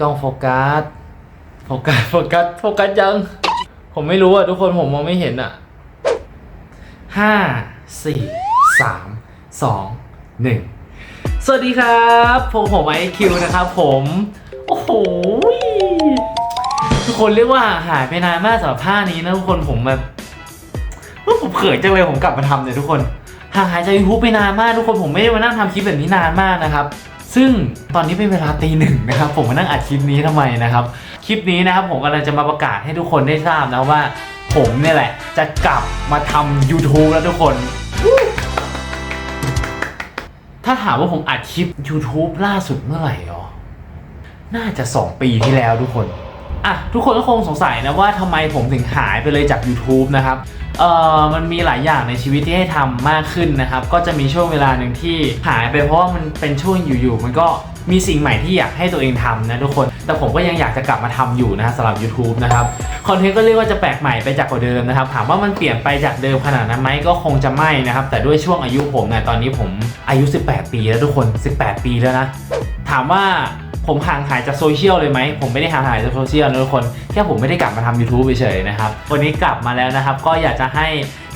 ต้องโฟกัส โฟกัส โฟกัส โฟกัสยัง ผมไม่รู้อะทุกคนผมมองไม่เห็นอะห้าสี่สามสองหนึ่งสวัสดีครับผมผมไอคิวนะครับผม โอ้โห ทุกคนเรียกว่าหายไปนานมากสำหรับท่านี้นะทุกคนผมแบบเฮ้ผมเขินจังเลยผมกลับมาทำเนี่ยทุกคนห่างหายจากยูทูบไปนานมากทุกคนผมไม่ได้มานั่งทำคลิปแบบนี้นานมากนะครับ ซึ่งตอนนี้เป็นเวลาตีหนึ่งนะครับ ผมมานั่งอัดคลิปนี้ทำไมนะครับ คลิปนี้นะครับผมกำลังจะมาประกาศให้ทุกคนได้ทราบนะว่า ผมเนี่ยแหละ จะกลับมาทำ YouTube แล้วทุกคน ถ้าถามว่าผมอัดคลิป YouTube ล่าสุดเมื่อไหร่หรอ น่าจะ 2 ปีที่แล้วทุกคน อะทุกคนก็คงสงสัยนะว่าทำไมผมถึงหายไปเลยจาก YouTube นะครับเอ่อมันมีหลายอย่างในชีวิตที่ให้ทำมากขึ้นนะครับ ก็จะมีช่วงเวลาหนึ่งที่หายไปเพราะว่ามันเป็นช่วงอยู่ๆมันก็มีสิ่งใหม่ที่อยากให้ตัวเองทำนะทุกคน แต่ผมก็ยังอยากจะกลับมาทำอยู่นะสำหรับ YouTube นะครับคอนเทนต์ก็เรียกว่าจะแปลกใหม่ไปจากกว่าเดิมนะครับ ถามว่ามันเปลี่ยนไปจากเดิมขนาดนั้นไหมก็คงจะไม่นะครับ แต่ด้วยช่วงอายุผมเนี่ยตอนนี้ผมอายุ 18 ปีแล้วทุกคน 18 ปีแล้วนะ ถามว่า ผมห่างหายจากโซเชียลเลยไหม ผมไม่ได้ห่างหายจากโซเชียลนะทุกคน แค่ผมไม่ได้กลับมาทำ YouTube เฉยๆนะครับ วันนี้กลับมาแล้วนะครับ ก็อยากจะให้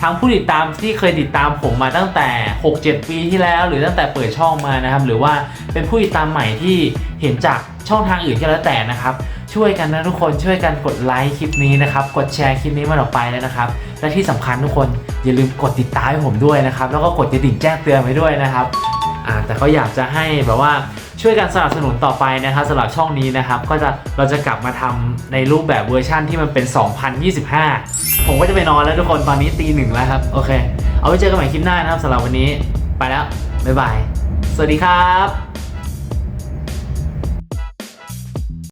ทั้งผู้ติดตามที่เคยติดตามผมมาตั้งแต่ 6-7 ปีที่แล้ว หรือตั้งแต่เปิดช่องมานะครับ หรือว่าเป็นผู้ติดตามใหม่ที่เห็นจากช่องทางอื่นก็แล้วแต่นะครับ ช่วยกันนะทุกคนช่วยกันกดไลค์คลิปนี้นะครับ กดแชร์คลิปนี้มันออกไปเลยนะครับ และที่สำคัญทุกคนอย่าลืมกดติดตามให้ผมด้วยนะครับ แล้วก็กดกระดิ่งแจ้งเตือนไว้ด้วยนะครับอ่าแต่ก็อยากจะให้แบบว่า ช่วยกันสนับสนุนต่อไปนะครับสำหรับช่องนี้นะครับ ก็จะเราจะกลับมาทำในรูปแบบเวอร์ชั่นที่มันเป็น 2025 ผมก็จะไปนอนแล้วทุกคนตอนนี้ตีหนึ่งแล้วครับ โอเค เอาไว้เจอกันใหม่คลิปหน้านะครับสำหรับวันนี้ ไปแล้ว บ๊ายบาย สวัสดีครับ